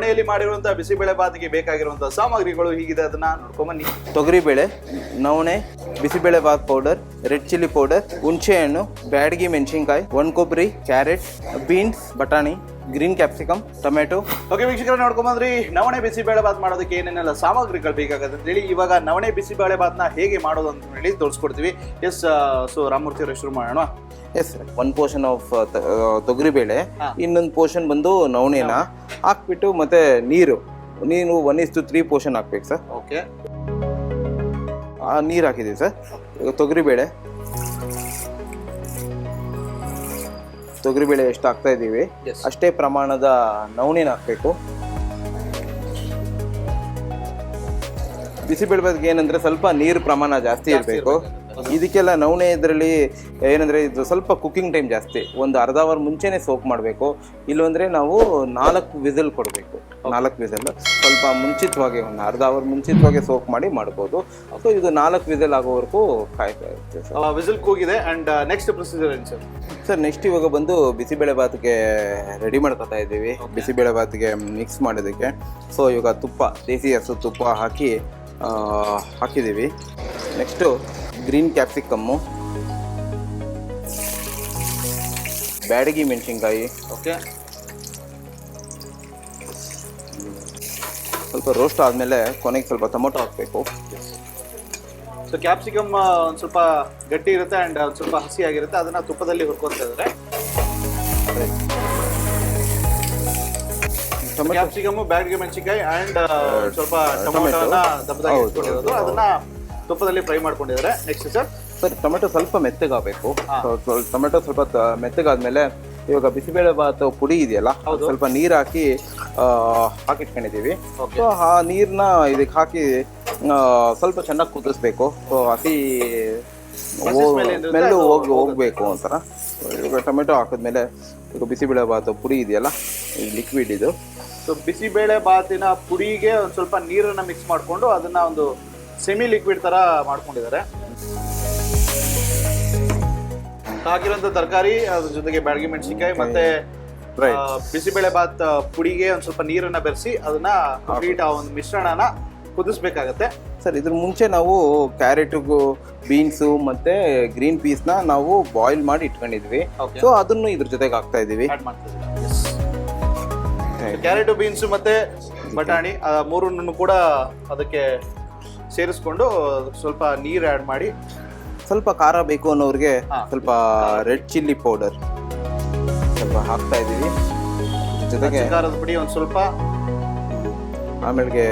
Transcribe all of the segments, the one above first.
ನವಣೆಯಲ್ಲಿ ಮಾಡಿರುವಂತಹ ಬಿಸಿಬೇಳೆ ಬಾತ್ಗೆ ಬೇಕಾಗಿರುವಂತಹ ಸಾಮಗ್ರಿಗಳು ಹೀಗಿದೆ. ಅದನ್ನ ನೋಡ್ಕೊಂಬನ್ನಿ ತೊಗರಿಬೇಳೆ, ನವಣೆ bisibele bath powder, red chilli powder, ಹುಣಸೆಹಣ್ಣು, ಬ್ಯಾಡಗಿ ಮೆಣಸಿನ್ಕಾಯಿ ಒಣ ಕೊಬ್ಬರಿ ಕ್ಯಾರೆಟ್, ಬೀನ್ಸ್, ಬಟಾಣಿ. Green capsicum tomato. ಓಕೆ ವೀಕ್ಷಕರ ನೋಡ್ಕೊಂಬಂದ್ರಿ. ನವಣೆ ಬಿಸಿಬೇಳೆ ಬಾತ್ ಮಾಡೋದಕ್ಕೆ ಏನೇನೆಲ್ಲ ಸಾಮಗ್ರಿಗಳು ಬೇಕಾಗುತ್ತೆ ಅಂತ ಹೇಳಿ ಇವಾಗ ನವಣೆ ಬಿಸಿಬೇಳೆ ಬಾತ್ನ ಹೇಗೆ ಮಾಡೋದು ಅಂತ ಹೇಳಿ ತೋರಿಸ್ಕೊಡ್ತೀವಿ. ಎಸ್ ಸೊ ರಾಮಮೂರ್ತಿ ಅವರು ಶುರು ಮಾಡೋಣ. ಎಸ್ ಒನ್ ಪೋರ್ಷನ್ ಆಫ್ ತೊಗರಿಬೇಳೆ. ಇನ್ನೊಂದು ಪೋರ್ಷನ್ ಬಂದು ನವಣೆನ ಹಾಕ್ಬಿಟ್ಟು ಮತ್ತೆ ನೀರು. ನೀನು one is to three portion ಹಾಕ್ಬೇಕು ಸರ್ ಓಕೆ ನೀರು ಹಾಕಿದ್ದೀವಿ ಸರ್ ತೊಗರಿಬೇಳೆ ತೊಗರಿಬೇಳೆ ಎಷ್ಟು ಹಾಕ್ತಾ ಇದ್ದೀವಿ ಅಷ್ಟೇ ಪ್ರಮಾಣದ ನವಣಿನ ಹಾಕಬೇಕು. ಬಿಸಿಬೇಳೆ ಏನಂದ್ರೆ ಸ್ವಲ್ಪ ನೀರು ಪ್ರಮಾಣ ಜಾಸ್ತಿ ಇರಬೇಕು. ಇದಕ್ಕೆಲ್ಲ ನವಣೆ ಇದರಲ್ಲಿ ಏನಂದ್ರೆ ಇದು ಸ್ವಲ್ಪ ಕುಕ್ಕಿಂಗ್ ಟೈಮ್ ಜಾಸ್ತಿ. ಒಂದು ಅರ್ಧ ಅವರ್ ಮುಂಚೆನೆ ಸೋಕ್ ಮಾಡಬೇಕು. ಇಲ್ಲಂದ್ರೆ ನಾವು ನಾಲ್ಕು ವಿಸಲ್ ಕೊಡಬೇಕು. ನಾಲ್ಕು ವಿಸಲ್. ಸ್ವಲ್ಪ ಮುಂಚಿತವಾಗಿ ಒಂದು ಅರ್ಧ ಅವರ್ ಮುಂಚಿತವಾಗಿ ಸೋಕ್ ಮಾಡಿ ಮಾಡ್ಬೋದು. ಸೊ ಇದು ನಾಲ್ಕು ವಿಸಲ್ ಆಗೋವರೆಗೂ ಕಾಯ್ತಾ ಇರುತ್ತೆ ಸರ್. ವಿಸಿಲ್ ಕೂಗಿದೆ ಅಂಡ್ ನೆಕ್ಸ್ಟ್ ಪ್ರೊಸೀಜರ್ ಏನು ಸರ್? ಸರ್ ನೆಕ್ಸ್ಟ್ ಇವಾಗ ಬಂದು ಬಿಸಿಬೇಳೆ ಬಾತ್ಗೆ ರೆಡಿ ಮಾಡ್ಕೊತಾ ಇದ್ದೀವಿ. ಬಿಸಿಬೇಳೆ ಬಾತ್ಗೆ ಮಿಕ್ಸ್ ಮಾಡೋದಕ್ಕೆ. ಸೊ ಇವಾಗ ತುಪ್ಪ ದೇಸಿ ಹಸು ತುಪ್ಪ ಹಾಕಿ ಹಾಕಿದ್ದೀವಿ. Next green capsicum. ಬ್ಯಾಡಗಿ ಮೆಣಸಿನ್ಕಾಯಿ. ಓಕೆ. ಸ್ವಲ್ಪ ರೋಸ್ಟ್ ಆದಮೇಲೆ ಕೊನೆಗೆ ಸ್ವಲ್ಪ ಟೊಮೊಟೊ ಹಾಕಬೇಕು. ಸೊ ಕ್ಯಾಪ್ಸಿಕಮ್ ಒಂದು ಸ್ವಲ್ಪ ಗಟ್ಟಿ ಇರುತ್ತೆ ಆ್ಯಂಡ್ ಒಂದು ಸ್ವಲ್ಪ ಹಸಿಯಾಗಿರುತ್ತೆ ಅದನ್ನು ಅದನ್ನ ತುಪ್ಪದಲ್ಲಿ ಹುರ್ಕೊತಾ ಇದ್ದಾರೆ ಕ್ಯಾಪ್ಸಿಕಮ್ಮು ಕ್ಯಾಪ್ಸಿಕಮ್ ಬ್ಯಾಡ್ಗೆ ಮೆಣಸಿನ್ಕಾಯಿ ಆ್ಯಂಡ್ ಸ್ವಲ್ಪ ಟೊಮೊಟೊನ ದಪ್ಪದಾಗಿ ಅದನ್ನ ತುಪ್ಪದಲ್ಲಿ ಫ್ರೈ ಮಾಡ್ಕೊಂಡಿದ್ದಾರೆ. ನೆಕ್ಸ್ಟ್ ಸರ್ ಸರ್ ಟೊಮೆಟೊ ಸ್ವಲ್ಪ ಮೆತ್ತಗಾಗಬೇಕು. ಟೊಮೆಟೊ ಸ್ವಲ್ಪ ಮೆತ್ತಗಾದ್ಮೇಲೆ ಇವಾಗ ಬಿಸಿಬೇಳೆ ಬಾತ್ ಪುಡಿ ಇದೆಯಲ್ಲ ಸ್ವಲ್ಪ ನೀರು ಹಾಕಿ ಹಾಕಿಟ್ಕೊಂಡಿದ್ದೀವಿ. ಸೊ ಆ ನೀರನ್ನ ಇದಕ್ಕೆ ಹಾಕಿ ಸ್ವಲ್ಪ ಚೆನ್ನಾಗಿ ಕುದಿಸ್ಬೇಕು. ಸೊ ಅತಿ ಮೆಲ್ಲು ಹೋಗಿ ಹೋಗ್ಬೇಕು ಒಂಥರ. ಇವಾಗ ಟೊಮೆಟೊ ಹಾಕಿದ್ಮೇಲೆ ಈಗ ಬಿಸಿಬೇಳೆ ಬಾತ್ ಪುಡಿ ಇದೆಯಲ್ಲ ಲಿಕ್ವಿಡ್ ಇದು. ಸೊ ಬಿಸಿಬೇಳೆ ಭಾತಿನ ಪುಡಿಗೆ ಒಂದು ಸ್ವಲ್ಪ ನೀರನ್ನು ಮಿಕ್ಸ್ ಮಾಡಿಕೊಂಡು ಅದನ್ನ ಒಂದು ಸೆಮಿ ಲಿಕ್ವಿಡ್ ತರ ಮಾಡ್ಕೊಂಡಿದ್ದಾರೆ. ಹಾಕಿರೋಂಥ ತರಕಾರಿ ಅದ್ರ ಜೊತೆಗೆ ಬ್ಯಾಡಗಿ ಮೆಣಸಿನಕಾಯಿ ಮತ್ತೆ ಬಿಸಿಬೇಳೆ ಬಾತ್ ಪುಡಿಗೆ ಒಂದು ಸ್ವಲ್ಪ ನೀರನ್ನ ಬೆರೆಸಿ ಅದನ್ನ ಕಂಪ್ಲೀಟ್ ಆ ಒಂದು ಮಿಶ್ರಣನ ಕುದಿಸ್ಬೇಕಾಗತ್ತೆ. ಸರ್ ಇದ್ರ ಮುಂಚೆ ನಾವು ಕ್ಯಾರೆಟ್ಗೂ ಬೀನ್ಸು ಮತ್ತೆ ಗ್ರೀನ್ ಪೀಸ್ನ ನಾವು ಬಾಯ್ಲ್ ಮಾಡಿ ಇಟ್ಕೊಂಡಿದ್ವಿ. ಸೊ ಅದನ್ನು ಇದ್ರ ಜೊತೆಗೆ ಹಾಕ್ತಾ ಇದೀವಿ ಕ್ಯಾರೆಟ್ ಬೀನ್ಸ್ ಮತ್ತೆ ಬಟಾಣಿ ಆ ಮೂರನ್ನು ಕೂಡ ಅದಕ್ಕೆ ಸೇರಿಸ್ಕೊಂಡು ಸ್ವಲ್ಪ ನೀರು ಆ್ಯಡ್ ಮಾಡಿ. ಸ್ವಲ್ಪ ಖಾರ ಬೇಕು ಅನ್ನೋರಿಗೆ ಸ್ವಲ್ಪ ರೆಡ್ ಚಿಲ್ಲಿ ಪೌಡರ್ ಸ್ವಲ್ಪ ಹಾಕ್ತಾ ಇದ್ದೀವಿ. ಜೊತೆಗೆ ಖಾರದ ಪುಡಿ ಒಂದು ಸ್ವಲ್ಪ. ಆಮೇಲೆ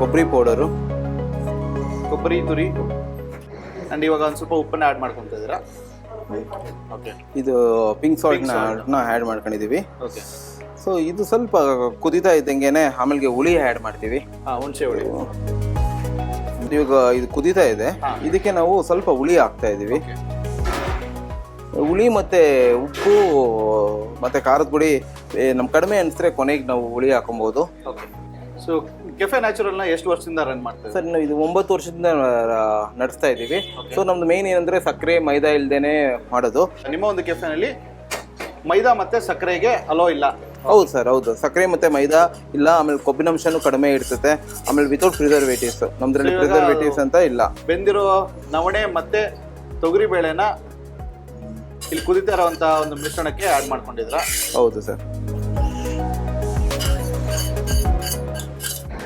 ಕೊಬ್ಬರಿ ಪೌಡರು. ಕೊಬ್ಬರಿ ತುರಿ. ಅಂಡ್ ಇವಾಗ ಒಂದು ಸ್ವಲ್ಪ ಉಪ್ಪನ್ನ ಆ್ಯಡ್ ಮಾಡ್ಕೊಂತ ಇದ್ದೀರಾ? ಇದು pink salt Pink salt. Add ಮಾಡ್ಕೊಂಡಿದೀವಿ okay so ಇದು ಸ್ವಲ್ಪ ಕುದಿತಾ ಇದ್ದಂಗೆ ಆಮೇಲೆ ಹುಳಿ ಆ್ಯಡ್ ಮಾಡ್ತೀವಿ. ಆ ಹುಣಸೆ ಹುಳಿ. ಇವಾಗ ಇದು ಕುದಿತಾ ಇದೆ. ಇದಕ್ಕೆ ನಾವು ಸ್ವಲ್ಪ ಹುಳಿ ಹಾಕ್ತಾ ಇದೀವಿ. ಹುಳಿ ಮತ್ತೆ ಉಪ್ಪು ಮತ್ತೆ ಖಾರದ ಪುಡಿ ನಮ್ ಕಡಿಮೆ ಅನಿಸಿದ್ರೆ ಕೊನೆಗೆ ನಾವು ಹುಳಿ ಹಾಕೊಬಹುದು ಸೊ ಕೆಫೆ ನ್ಯಾಚುರಲ್ನ ಎಷ್ಟು ವರ್ಷದಿಂದ ರನ್ ಮಾಡ್ತೀವಿ ಸರ್ ನಾವು ಇದು ಒಂಬತ್ತು ವರ್ಷದಿಂದ ನಡೆಸ್ತಾ ಇದ್ದೀವಿ ಸೊ ನಮ್ದು ಮೇನ್ ಏನಂದ್ರೆ ಸಕ್ಕರೆ ಮೈದಾ ಇಲ್ದೇನೆ ಮಾಡೋದು. ನಿಮ್ಮ ಒಂದು ಕೆಫೆನಲ್ಲಿ ಮೈದಾ ಮತ್ತೆ ಸಕ್ಕರೆಗೆ ಅಲೋ ಇಲ್ಲ. ಹೌದು ಸರ್ ಹೌದು. ಸಕ್ಕರೆ ಮತ್ತೆ ಮೈದಾ ಇಲ್ಲ ಆಮೇಲೆ ಕೊಬ್ಬಿನಂಶನೂ ಕಡಿಮೆ ಇರ್ತದೆ ಆಮೇಲೆ ವಿತೌಟ್ ಪ್ರಿಸರ್ವೇಟಿವ್ಸ್ ನಮ್ದ್ರಲ್ಲಿ ಇವಾಗ- ಪ್ರಿಸರ್ವೇಟಿವ್ಸ್ ಅಂತ ಇಲ್ಲ. ಬೆಂದಿರೋ ನವಣೆ ಮತ್ತೆ ತೊಗರಿ ಬೇಳೆನ ಇಲ್ಲಿ ಕುದಿತಾ ಒಂದು ಮಿಶ್ರಣಕ್ಕೆ ಆಡ್ ಮಾಡ್ಕೊಂಡಿದ್ರ. ಹೌದು ಸರ್.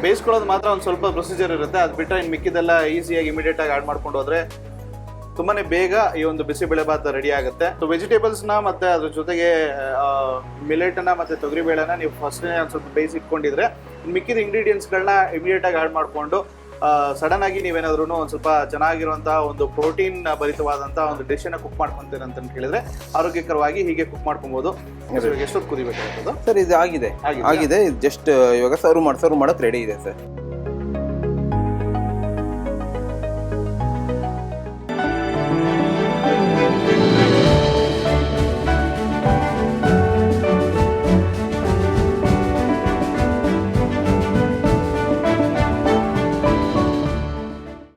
ಬೇಯಿಸ್ಕೊಳ್ಳೋದು ಮಾತ್ರ ಒಂದು ಸ್ವಲ್ಪ ಪ್ರೊಸೀಜರ್ ಇರುತ್ತೆ. ಅದು ಬಿಟ್ಟರೆ ಇನ್ನು ಮಿಕ್ಕಿದೆಲ್ಲ ಈಸಿಯಾಗಿ ಇಮಿಡಿಯೇಟ್ ಆಗಿ ಆಡ್ ಮಾಡ್ಕೊಂಡು ಹೋದ್ರೆ ತುಂಬಾನೇ ಬೇಗ ಈ ಒಂದು ಬಿಸಿಬೇಳೆ ಭಾತ್ ರೆಡಿ ಆಗುತ್ತೆ. ಸೊ ವೆಜಿಟೇಬಲ್ಸ್ನ ಮತ್ತೆ ಅದ್ರ ಜೊತೆಗೆ ಮಿಲೆಟ್ನ ಮತ್ತೆ ತೊಗರಿ ಬೇಳೆನ ನೀವು ಫಸ್ಟ್ ಒಂದು ಸ್ವಲ್ಪ ಬೇಯಿಸಿ ಇಟ್ಕೊಂಡಿದ್ರೆ ಮಿಕ್ಕಿದ ಮಿಕ್ಕಿದ ಇಂಗ್ರೀಡಿಯೆಂಟ್ಸ್ಗಳನ್ನ ಇಮಿಡಿಯೇಟ್ ಆಗಿ ಆ್ಯಡ್ ಮಾಡಿಕೊಂಡು ಸಡನ್ ಆಗಿ ನೀವೇನಾದ್ರೂ ಒಂದು ಸ್ವಲ್ಪ ಚೆನ್ನಾಗಿರುವಂತಹ ಒಂದು ಪ್ರೋಟೀನ್ ಭರಿತವಾದಂತಹ ಒಂದು ಡಿಶನ್ನು ಕುಕ್ ಮಾಡ್ಕೊಂತೀರ ಅಂತ ಹೇಳಿದ್ರೆ ಆರೋಗ್ಯಕರವಾಗಿ ಹೀಗೆ ಕುಕ್ ಮಾಡ್ಕೊಬಹುದು ಎಷ್ಟೊತ್ತು ಕುದಿಬೇಕಾಗ್ತದೆ ಸರ್ ಇದು ಆಗಿದೆ? ಆಗಿದೆ ಜಸ್ಟ್ ಇವಾಗ ಸರ್ವ್ ಮಾಡಿ ಸರ್ವ್ ಮಾಡಕ್ ರೆಡಿ ಇದೆ ಸರ್.